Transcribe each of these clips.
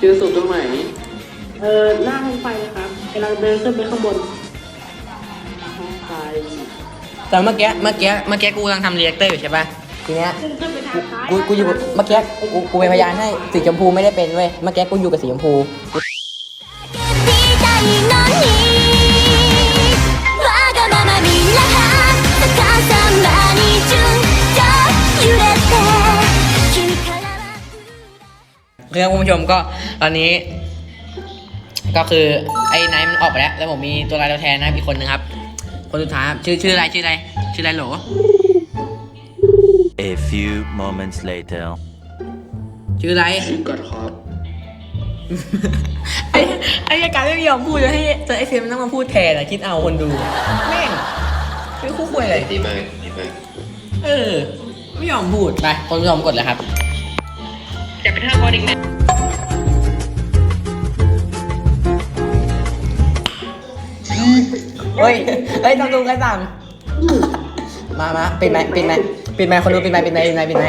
เจอศพตรงไหน เออหน้าห้องไฟนะครับกำลังเดินขึ้นไปข้างบนห้องไฟแต่เมื่อกี้เมื่อกี้เมื่อกี้กูกำลังทำเรียกเตอร์อยู่ใช่ปะทีเนี้ยขึ้นขึ้นไปทางซ้ายกูกูอยู่เมื่อกี้กูกูเป็นพยานให้สีชมพูไม่ได้เป็นเว้ยเมื่อกี้กูอยู่กับสีชมพู คือคุณผู้ชมก็ตอนนี้ ก็คือไอ้ไนท์มันออกไปแล้ว แล้วผมมีตัวลายตัวแทนนะครับอีกคนนึงครับ คนสุดท้ายครับชื่อชื่ออะไรชื่ออะไรชื่ออะไรโหล A few moments later. ชื่ออะไรชื่อกอดคอปไอ้ไอ้การไม่ยอมพูดจะให้จะไอ้เฟรมมันต้องมาพูดแทนอะคิดเอาคนดูแม่งไม่คู่ควรเลยดีมากดีมากเออไม่ยอมพูดไปคนผู้ชมกดเลยครับ จะไปท่าบอลอีกไหมเฮ้ย เฮ้ยต้องดูกันสั่งมามาปิดไหมปิดไหมปิดไหมคนดูปิดไหมปิดไหมปิดไหมปิดไหม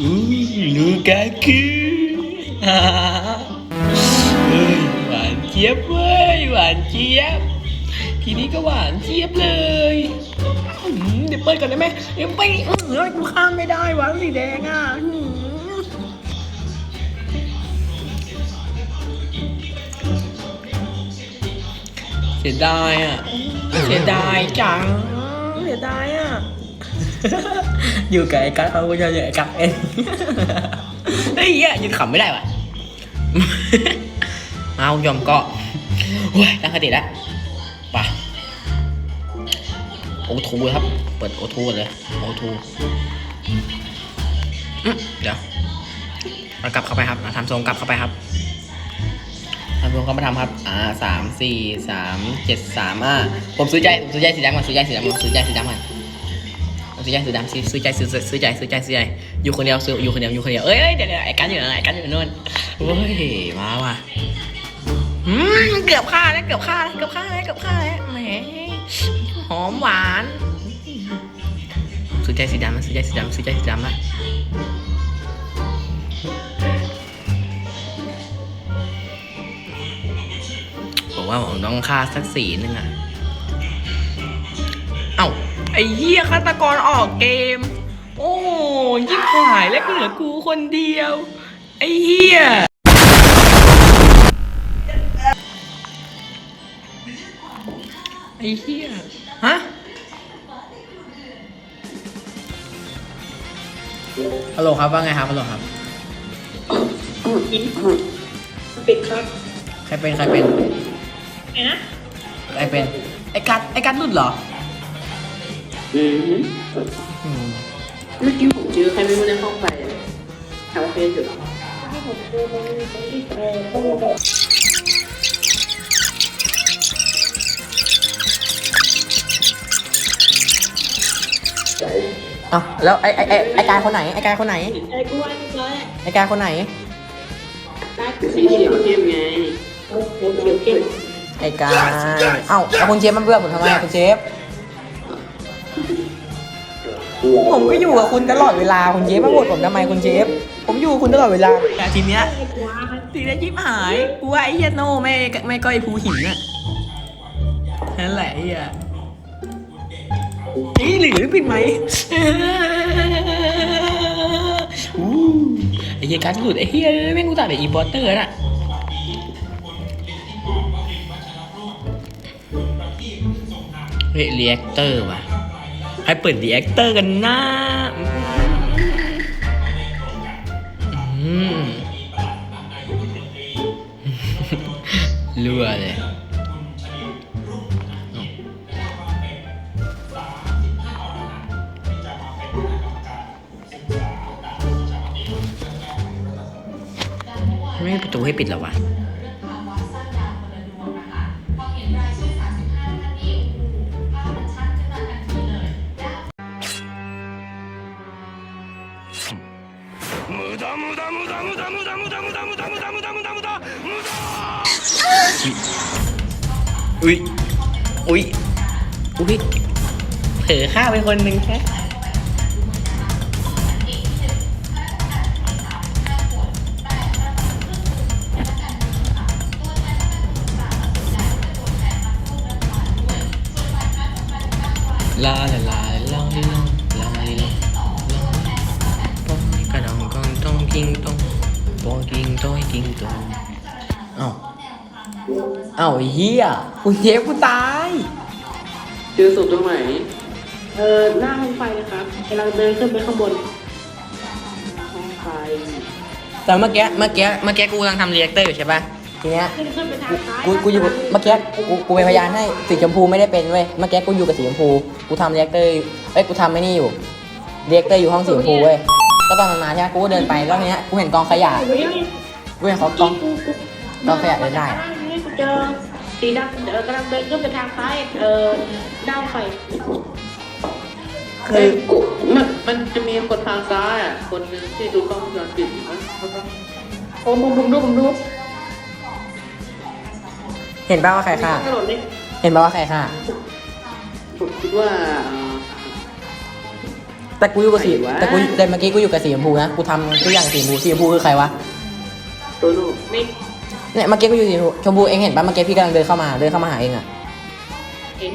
อู้ลูกาคือเฮ้ยหวานเจี๊ยบเว้ยหวานเจี๊ยบ ทีนี้ก็หวานเจี๊ยบเลยอื้อหือ เดี๋ยวเปิดก่อนได้ไหมเดี๋ยวไปอื้ออกูข้ามไม่ได้วาสีแดงอะเสียดายอะ เสียดายจัง เสียดายอะ อยู่กับไอ้กั๊กเขาก็จะอยู่กับไอ้กั๊กเองเฮ้ยเหี้ยยืนขำไม่ได้ว่ะมาคุณผู้ชมก็โอ้ยตั้งคติแล้ว โอทูครับ เปิดโอทูเลยโอทูเดี๋ยวเรากลับเข้าไปครับทำทรงกลับเข้าไปครับทำทรวมก็มาทำครับ อ่าสามสี่สามเจ็ดสามอ่าผมซื้อใจผมซื้อใจสีดำก่อนซื้อใจสีดำก่อนซื้อใจสีดำก่อนซื้อใจสีดำซื้อซื้อใจซื้อซื้อใจซื้อใจซื้อใจอยู่คนเดียวซื้ออยู่คนเดียวอยู่คนเดียวเอ้ยเดี๋ยวเดี๋ยวไอ้กันอยู่ไหนไอ้กันอยู่นู่นเฮ้ยมาว่ะอืมเกือบฆ่าแล้วเกือบฆ่าแล้วเกือบฆ่าแล้วเกือบฆ่าแล้วแหม หอมหวานซื้อใจสีดำนะซื้อใจสีดำซื้อใจสีดำนะผมว่าผมต้องฆ่าสักสีหนึ่งอะเอ้า ไอ้เหี้ยฆาตกรออกเกม โอ้ยิบหายแล้วก็เหลือกูคนเดียว ไอ้เหี้ย อ้เหี้ยฮะฮัลโหลครับว่าไงครับฮัลโหลครับปิดครับใครเป็นใครเป็นไงนะใครเป็นไอ้กัดไอ้กัดหลุดเหรออืมอืมเมื่อกี้ผมเจอใครไม่รู้ในห้องไฟทำเฟซอยู่ที่ผมเจอตรงนี้ตรงที่เออข้า อ้าแล้วไอ้ไอ้ไอ้ไอ้กายคนไหนไอ้กายคนไหนไอ้กูว่าเรียบร้อยไอ้กายคนไหนได้สีเขียวเข้มไงโอ้โหเขียวเข้มไอ้กายเอ้าแล้วคุณเชฟมันเบื่อผมทำไมอะคุณเชฟผมก็อยู่กับคุณตลอดเวลาคุณเชฟมาโหวตผมทำไมคุณเชฟผมอยู่กับคุณตลอดเวลาแต่ทีเนี้ยทีเนี้ยชิบหายกูว่าไอ้เฮียโน่ไม่ไม่ก็ไอ้ภูหินน่ะนั่นแหละไอ้เฮีย นี่หรือปิดไหมอู้ไอ้เฮียการหลุดไอ้เฮียแม่งกูตัดไอ้อีบอเตอร์น่ะเฮ้ยรีแอคเตอร์ว่ะให้เปิดรีแอคเตอร์กันนะรัวเลย ตูให้ปิดเหรอวะอุ้ยอุ้ยอุ้ยเผลอฆ่าไปคนหนึ่งแค่ ลาลาลาลาลิลองลาลิลาปองกระดองกองต้องกิงต้องปองกิงตอยกิงตองเอ้าเอ้าไอ้เฮียกูเทปกูตายเจอศพตรงไหนเออหน้าห้องไฟนะครับกำลังเดินขึ้นไปข้างบนห้องไฟแต่เมื่อกี้เมื่อกี้เมื่อกี้กูกำลังทำเรียกเตอร์อยู่ใช่ปะ ทีเนี้ยขึ้นขึ้นไปทางซ้ายกูกูอยู่เมื่อกี้กูกูเป็นพยานให้สีชมพูไม่ได้เป็นเว้ยเมื่อกี้กูอยู่กับสีชมพูกูทำเรียกเตอร์เอ้ยกูทำไม่นี่อยู่เรียกเตอร์อยู่ห้องสีชมพูเว้ยก็ตอนมันมาใช่ไหมกูก็เดินไปแล้วทีเนี้ยกูเห็นกองขยะกูยังกูเห็นเขากองกูกูกองขยะเดินได้นี่กูเจอสีดำเออกำลังเดินขึ้นไปทางซ้ายเออดาวไฟคือกูมันมันจะมีคนทางซ้ายอะ คนหนึงที่ดูกล้องวงจรปิดอยู่นะโอ้มึงมึงดูมึงดู เห็นป่าว่าใครฆ่า ถนนนี่เห็นป่าว่าใครฆ่า ผมคิดว่าเอ่อ แต่กูอยู่กับสีใครวะ แต่กูแต่เมื่อกี้กูอยู่กับสีชมพูนะ กูทำทุกอย่างสีชมพู สีชมพูคือใครวะโตโน่นี่เนี่ยเมื่อกี้กูอยู่สีชมพูชมพูเองเห็นป่ะเมื่อกี้พี่กำลังเดินเข้ามา เดินเข้ามาหาเองอะเห็น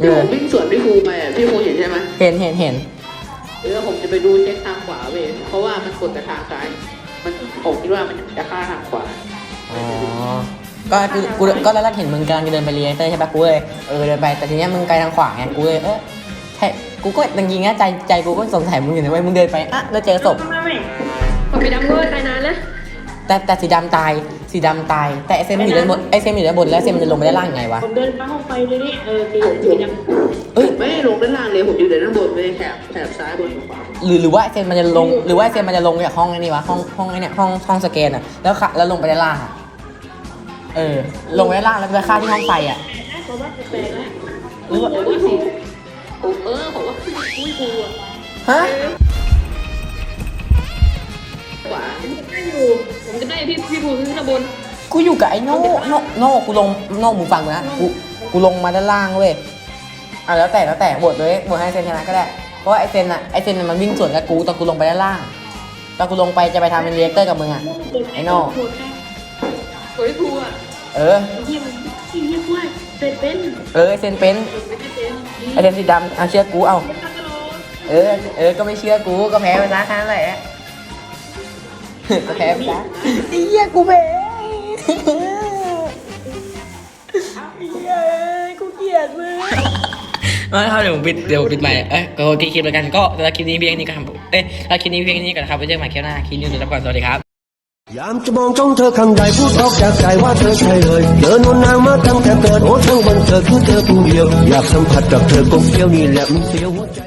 เอที่ผอมวิ่งสวนพี่ครูไปอะพี่ครูเห็นใช่ไหมเห็นเห็นเห็น เออผมจะไปดูเช็คทางขวาเว้ยเพราะว่ามันกดแต่ทางซ้าย มันผมคิดว่ามันจะฆ่าทางขวา อ๋อ ก็คือกูก็แล้วเห็นมึงกำลังจะเดินไปเรียนเตอร์ใช่ป่ะกูเลยเออเดินไปแต่ทีเนี้ยมึงไกลทางขวาไงกูเลยเออใช่กูก็จริงๆนะใจใจกูก็สงสัยมึงอยู่นะเว้ยมึงเดินไปอะแล้วเจอศพไม่ไม่ผมไปดำเวอร์ตายนานแล้วแต่แต่สีดำตายสีดำตาย แต่ไอเซมมันอยู่ด้านบนไอเซมอยู่ด้านบนแล้วเซมมันจะลงไปด้านล่างยังไงวะผมเดินไปห้องไฟเลยนี่เออสีสีดำเอ้ยไม่ได้ลงด้านล่างเลยผมอยู่แต่ด้านบนเลยแถบแถบซ้ายบนขวาหรือหรือว่าไอเซมมันจะลงหรือว่าไอเซมมันจะลงจากห้องไอ้นี่วะห้องห้องไอ้เนี่ยห้องห้องสแกนอะแล้วขะแล้วลงไปด้านล่างอะ เออ ลงไปด้านล่างแล้วไปฆ่าที่ห้องไฟอะผมว่าแปลกๆแล้วหรือว่าผมว่าผมผมเออผมว่าอุ้ยกูอะฮะขวาได้อยู่ผมจะได้พี่พี่ภูขึ้นข้างบนกูอยู่กับไอ้โน่โน่โน่กูลงโน่มึงฟังกูนะกูกูลงมาด้านล่างเว้ยอะแล้วแต่แล้วแต่บทเลยบทให้เซนชนะก็ได้เพราะว่าไอเซนอะไอเซนน่ะมันวิ่งสวนกับกูตอนกูลงไปด้านล่างตอนกูลงไปจะไปทำเป็นเรียกเตอร์กับมึงอะไอ้โน่ โอ้ยกูอะ เออเยี่ยมที่เยี่ยมว่าเป็นเป็นเออไอเซนเป็นไม่ใช่เป็นไอเซนสีดำเอาเชื่อกูเอา เออ เออ ก็ไม่เชื่อกู ก็แพ้ไปซะแค่นั้นแหละ ก็แพ้ไปซะไอ้เหี้ยกูแพ้ไอ้เหี้ยกูเกลียดมึง มาครับเดี๋ยวผมปิดเดี๋ยวผมปิดใหม่เอ้ยก็ที่คคลิปแล้วกันก็สำหรับคลิปนี้เพียงนี้ก็ทำเอ้ยสำหรับคลิปนี้เพียงนี้ก่อนนะครับไว้เจอกันใหม่คลิปหน้าคลิปนี้ดูแล้วก่อนสวัสดีครับ ยามจะมองจ้องเธอข้างใดพูดออกจากใจว่าเธอใช่เลยเดินวนนางมาตั้งแต่เกิดโอ้ทั้งวันเธอคือเธอผู้เดียว อยากสัมผัสกับเธอก็เฟี้ยวนี่แหละมันเสียวหัวใจ